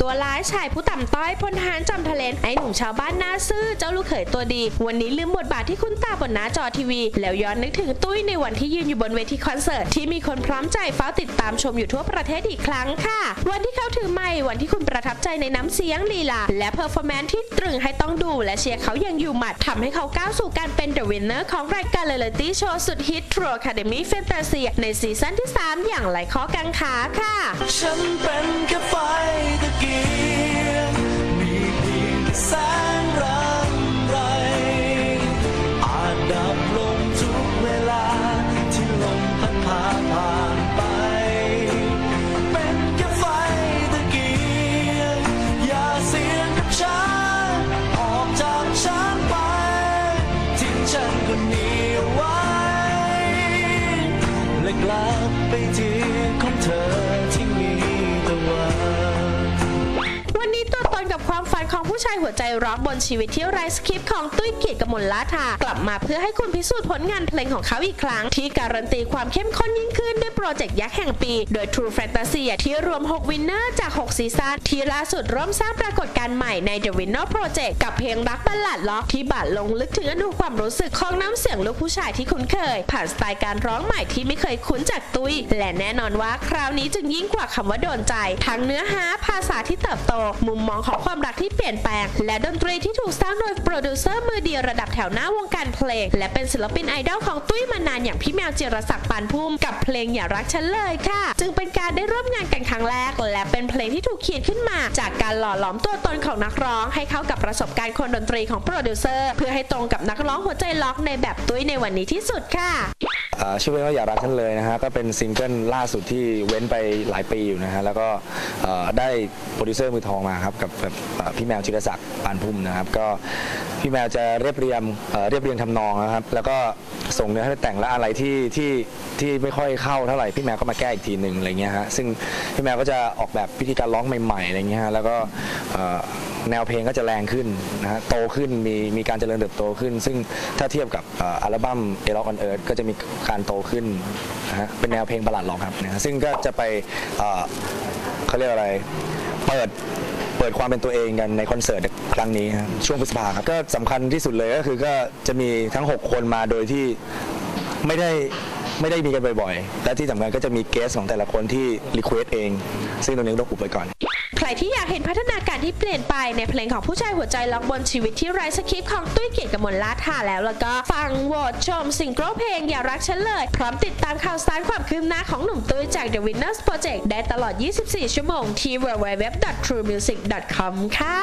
ตัวร้ายชายผู้ต่ำต้อยพลทหารจอมทะเลนไอหนุ่มชาวบ้านหน้าซื่อเจ้าลูกเขยตัวดี วันนี้ลืมบทบาทที่คุ้นตาบนหน้าจอทีวี แล้วย้อนนึกถึงตุ้ยในวันที่ยืนอยู่บนเวทีคอนเสิร์ตที่มีคนพร้อมใจเฝ้าติดตามชมอยู่ทั่วประเทศอีกครั้งค่ะ วันที่เขาถือไมค์วันที่คุณประทับใจในน้ำเสียงลีลาและเพอร์ฟอร์แมนซ์ที่ตรึงให้ต้องดู และเชียร์เขาย่างอยู่หมัดทำให้เขาก้าวสู่การเป็นเดอะวินเนอร์ของรายการเ e เลตี้โชว์สุดฮิต True Academy Fantasy ในซีซั่นที่ 3 อย่างไรข้อกังขาค่ะ ฉันเป็นแค่ไฟกียงมีเพียงแสงรำไรอาจดับลงทุกเวลาที่ลมพัดพาผ่านไปเป็นแค่ไฟตะเกียงอย่าเสียงกับฉันออกจากฉันไปทิ้งฉันคนนี้เอาไว้และกลับไปที่ของเธอ ชายหัวใจร้อนบนชีวิตที่ไร้สคริปต์ของตุ้ยเกียรติกมลลาทากลับมาเพื่อให้คุณพิสูจน์ผลงานเพลงของเขาอีกครั้ง ที่การันตีความเข้มข้นยิ่งขึ้นด้วยโปรเจกต์ยักษ์แห่งปี โดย True Fantasy ที่รวม 6 วินเนอร์จาก 6 ซีซั่นที่ล่าสุดร่วมสร้างปรากฏการณ์ใหม่ใน The Winner Project กับเพลงรักบัลลัดล็อกที่บาดลงลึกถึงอนุความรู้สึกของน้ำเสียงลูกผู้ชายที่คุ้นเคย ผ่านสไตล์การร้องใหม่ที่ไม่เคยคุ้นจากตุ้ยและแน่นอนว่าคราวนี้จึงยิ่งกว่าคำว่าโดนใจ ทั้งเนื้อหาภาษาที่เติบโต มุมมองของความรักที่เปลี่ยนแปลงและดนตรีที่ถูกสร้างโดยโปรดิวเซอร์มือดีระดับแถวหน้าวงการเพลง และเป็นศิลปินไอดอลของตุ้ยมานานอย่างพี่แมวจิรศักดิ์ปานพุ่มกับเพลงอย่ารักฉันเลยค่ะ จึงเป็นการได้ร่วมงานกันครั้งแรก และเป็นเพลงที่ถูกเขียนขึ้นมา จากการหล่อหลอมตัวตนของนักร้อง ให้เข้ากับประสบการณ์คนดนตรีของโปรดิวเซอร์เพื่อให้ตรงกับนักร้องหัวใจล็อกในแบบตุ้ยในวันนี้ที่สุดค่ะ ชื่อเพลงว่าอย่ารักฉันเลยนะฮะก็เป็นซิงเกิลล่าสุดที่เว้นไปหลายปีอยู่นะฮะแล้วก็ได้โปรดิวเซอร์มือทองมาครับกับพี่แมวชิรศักดิ์ปานพุ่มนะครับก็พี่แมวจะเรียบเรียงเอ่อเรียบเรียงทำนองนะครับ แล้วก็ ส่งเนื้อให้แต่งและอะไรที่ที่ที่ไม่ค่อยเข้าเท่าไหร่พี่แมวก็มาแก้อีกทีหนึ่งอะไรเงี้ยฮะซึ่งพี่แมวก็จะออกแบบพิธีการร้องใหม่ๆอะไรเงี้ยฮะแล้วก็แนวเพลงก็จะแรงขึ้นนะฮะโตขึ้นมีมีการเจริญเติบโตขึ้น ซึ่งถ้าเทียบกับอัลบั้ม A Rock on Earth ก็จะมีการโตขึ้นนะฮะเป็นแนวเพลงบัลลัดร็อกครับนะฮะซึ่งก็จะไปเขาเรียกอะไรเปิด เปิดความเป็นตัวเองกันในคอนเสิร์ตครั้งนี้ครับช่วงพฤษภาครับก็สำคัญที่สุดเลยก็คือก็จะมีทั้ง 6 คนมาโดยที่ไม่ได้ไม่ได้มีกันบ่อยๆ และที่สำคัญก็จะมีเกสของแต่ละคนที่รีเควสเอง ซึ่งตรงนี้ต้องอุบไว้ก่อน ใครที่อยากเห็นพัฒนาการที่เปลี่ยนไปในเพลงของผู้ชายหัวใจล็อกบนชีวิตที่ไร้สคริปต์ของตุ้ยเกียรติกมลลาทาแล้วแล้วก็ฟังโหวตชมซิงเกิลเพลงอย่ารักฉันเลย พร้อมติดตามข่าวสารความคืบหน้าของหนุ่มตุ้ยจาก The Winners Project ได้ตลอด 24 ชั่วโมงที่ www.truemusic.com ค่ะ